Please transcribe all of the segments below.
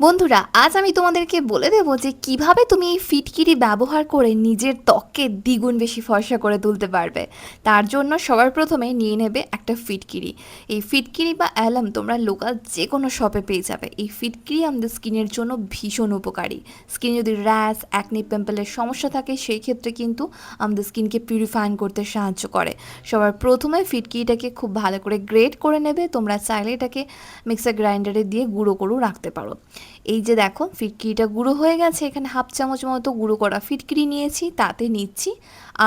বন্ধুরা, আজ আমি তোমাদেরকে বলে দেবো যে কীভাবে তুমি এই ফিটকিরি ব্যবহার করে নিজের ত্বককে দ্বিগুণ বেশি ফর্সা করে তুলতে পারবে। তার জন্য সবার প্রথমে নিয়ে নেবে একটা ফিটকিরি। এই ফিটকিরি বা অ্যালাম তোমরা লোকাল যে কোনো শপে পেয়ে যাবে। এই ফিটকিরি আমাদের স্কিনের জন্য ভীষণ উপকারী। স্কিন যদি র্যাশ অ্যাকনি পিম্পলের সমস্যা থাকে, সেই ক্ষেত্রে কিন্তু আমাদের স্কিনকে পিউরিফাইন করতে সাহায্য করে। সবার প্রথমে ফিটকিরিটাকে খুব ভালো করে গ্রেট করে নেবে। তোমরা চাইলে এটাকে মিক্সার গ্রাইন্ডারে দিয়ে গুঁড়ো করেও রাখতে পারো। এই যে দেখো, ফিটকিরিটা গুঁড়ো হয়ে গেছে, এখানে হাফ চামচ মতো গুঁড়ো করা ফিটকিরি নিয়েছি, তাতে নিচ্ছি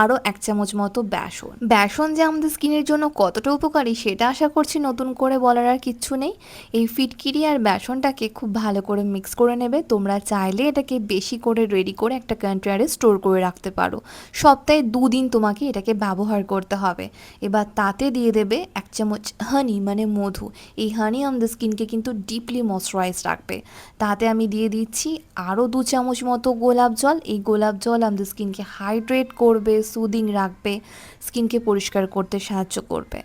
আরও এক চামচ মতো বেসন। বেসন যে আমাদের স্কিনের জন্য কতটা উপকারী সেটা আশা করছি নতুন করে বলার আর কিচ্ছু নেই। এই ফিটকিরি আর বেসনটাকে খুব ভালো করে মিক্স করে নেবে, তোমরা চাইলে এটাকে বেশি করে রেডি করে একটা কন্টেনারে স্টোর করে রাখতে পারো। সপ্তাহে দুদিন তোমাকে এটাকে ব্যবহার করতে হবে। এবার তাতে দিয়ে দেবে এক চামচ হানি মানে মধু। এই হানি আমাদের স্কিনকে কিন্তু ডিপলি ময়শ্চারাইজ রাখবে। তাতে আমি দিয়ে দিচ্ছি আরও দু চামচ মতো গোলাপ জল। এই গোলাপ জল আমাদের স্কিনকে হাইড্রেট করবে সুদিং রাখবে স্কিনকে পরিষ্কার করতে সাহায্য করবে।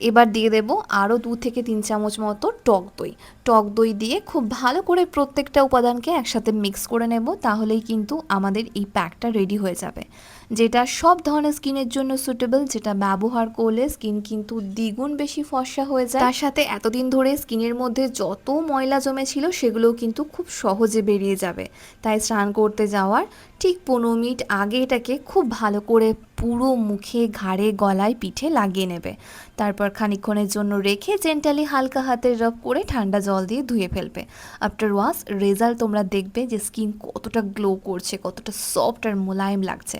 এবার দিয়ে দেবো আরও দু থেকে তিন চামচ মতো টক দই। টক দই দিয়ে খুব ভালো করে প্রত্যেকটা উপাদানকে একসাথে মিক্স করে নেব, তাহলেই কিন্তু আমাদের এই প্যাকটা রেডি হয়ে যাবে। যেটা সব ধরনের স্কিনের জন্য সুটেবল যেটা ব্যবহার করলে স্কিন কিন্তু দ্বিগুণ বেশি ফর্সা হয়ে যায়। তার সাথে এতদিন ধরে স্কিনের মধ্যে যত ময়লা জমে ছিল সেগুলোও কিন্তু খুব সহজে বেরিয়ে যাবে। তাই স্নান করতে যাওয়ার ঠিক পনেরো মিনিট আগে এটাকে খুব ভালো করে পুরো মুখে, ঘাড়ে, গলায়, পিঠে লাগিয়ে নেবে। তারপর খানিকক্ষণের জন্য রেখে জেন্টালি হালকা হাতে রব করে ঠান্ডা জল দিয়ে ধুয়ে ফেলবে। আফটার ওয়াশ রেজাল্ট তোমরা দেখবে যে স্কিন কতটা গ্লো করছে, কতটা সফট আর মোলায়েম লাগছে।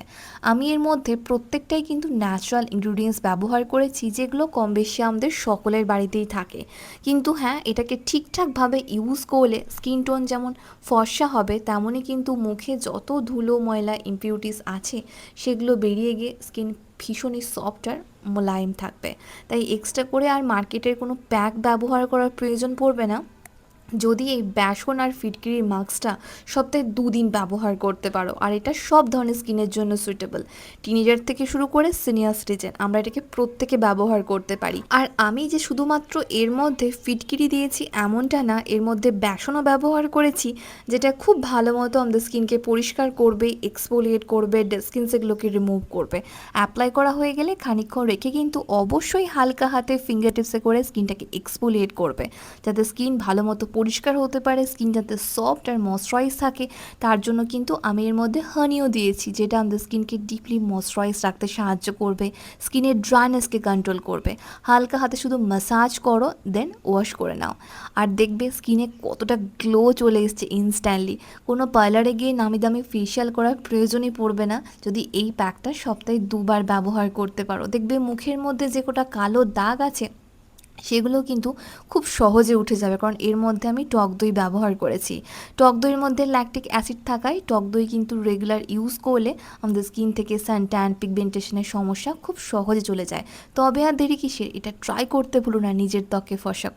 আমি এর মধ্যে প্রত্যেকটাই কিন্তু ন্যাচারাল ইনগ্রিডিয়েন্টস ব্যবহার করেছি, যেগুলো কম বেশি আমাদের সকলের বাড়িতেই থাকে। কিন্তু হ্যাঁ এটাকে ঠিকঠাকভাবে ইউজ করলে স্কিন টোন যেমন ফর্সা হবে, তেমনই কিন্তু মুখে যত ধুলো ময়লা ইম্পিউরিটিস আছে, সেগুলো বেরিয়ে গিয়ে স্কিন ভীষণই সফট আর মোলায়েম থাকবে। তাই এক্সট্রা করে আর মার্কেটের কোনো প্যাক ব্যবহার করার প্রয়োজন পড়বে না। যদি এই বেসন আর ফিটকিরির মাস্কটা সপ্তাহে দুদিন ব্যবহার করতে পারো, আর এটা সব ধরনের স্কিনের জন্য সুইটেবল টিনেজার থেকে শুরু করে সিনিয়র সিটিজেন আমরা এটাকে প্রত্যেকে ব্যবহার করতে পারি। আর আমি যে শুধুমাত্র এর মধ্যে ফিটকিরি দিয়েছি এমনটা না, এর মধ্যে বেসনও ব্যবহার করেছি, যেটা খুব ভালো মতো আমাদের স্কিনকে পরিষ্কার করবে এক্সপোলিয়েট করবে স্কিন সেগুলোকে রিমুভ করবে। অ্যাপ্লাই করা হয়ে গেলে খানিকক্ষণ রেখে কিন্তু অবশ্যই হালকা হাতে ফিঙ্গার টিপসে করে স্কিনটাকে এক্সপোলিয়েট করবে, যাতে স্কিন ভালো মতো পরিষ্কার হতে পারে স্কিন যাতে সফট আর ময়শ্চারাইজ থাকে, তার জন্য কিন্তু আমি এর মধ্যে হানিও দিয়েছি, যেটা আমাদের স্কিনকে ডিপলি ময়শ্চারাইজ রাখতে সাহায্য করবে স্কিনের ড্রাইনেসকে কন্ট্রোল করবে। হালকা হাতে শুধু ম্যাসাজ করো দেন ওয়াশ করে নাও। আর দেখবে স্কিনে কতটা গ্লো চলে এসছে ইনস্ট্যান্টলি কোনো পার্লারে গিয়ে নামি দামি ফেশিয়াল করার প্রয়োজনই পড়বে না, যদি এই প্যাকটা সপ্তাহে দুবার ব্যবহার করতে পারো। দেখবে মুখের মধ্যে যে কোটা কালো দাগ আছে সেগুলো কিন্তু খুব সহজে উঠে যাবে, কারণ এর মধ্যে আমি টক দই ব্যবহার করেছি। টক দইয়ের মধ্যে ল্যাকটিক অ্যাসিড থাকায় টক দই কিন্তু রেগুলার ইউজ করলে আমাদের স্কিন থেকে সান ট্যান পিগমেন্টেশনের সমস্যা খুব সহজে চলে যায়। তবে আর দেরি কিসের? এটা ট্রাই করতে ভুলো না, নিজের ত্বকে ফসা